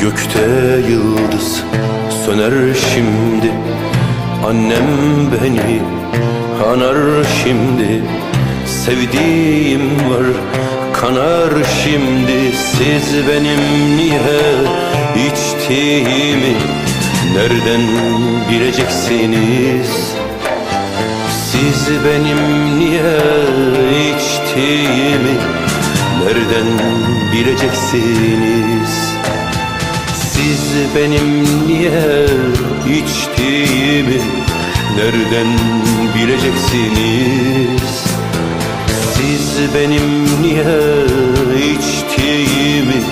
Gökte yıldız söner şimdi. Annem beni anar şimdi. Sevdiğim var kanar şimdi Siz benim niye içtiğimi Nereden bileceksiniz? Siz benim niye içtiğimi Nereden bileceksiniz? Siz benim niye içtiğimi Nereden bileceksiniz Siz benim niye içtiğimi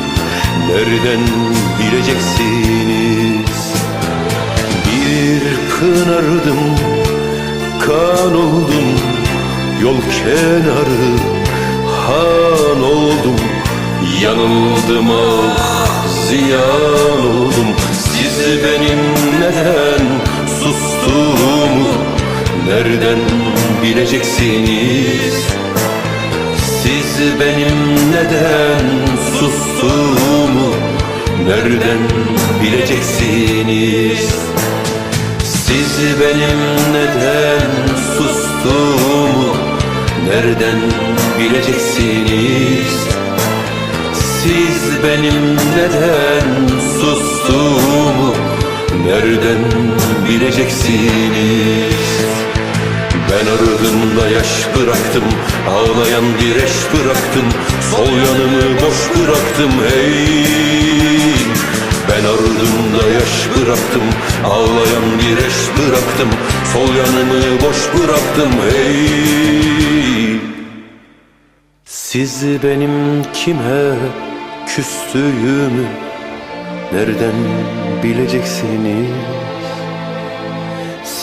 Nereden bileceksiniz? Bir kınardım kan oldum Yol kenarı han oldum. Yanıldım ah ziyan oldum. Siz benim neden sustuğumu Nereden bileceksiniz Siz benim neden sustuğumu Nereden bileceksiniz? Siz benim neden sustuğumu Nereden bileceksiniz? Siz benim neden sustuğumu Nereden bileceksiniz Ben ardımda yaş bıraktım Ağlayan bir eş bıraktım Sol yanımı boş bıraktım hey. Ben ardımda yaş bıraktım Ağlayan bir eş bıraktım Sol yanımı boş bıraktım hey. Siz benim kime küstüğümü Nereden bileceksiniz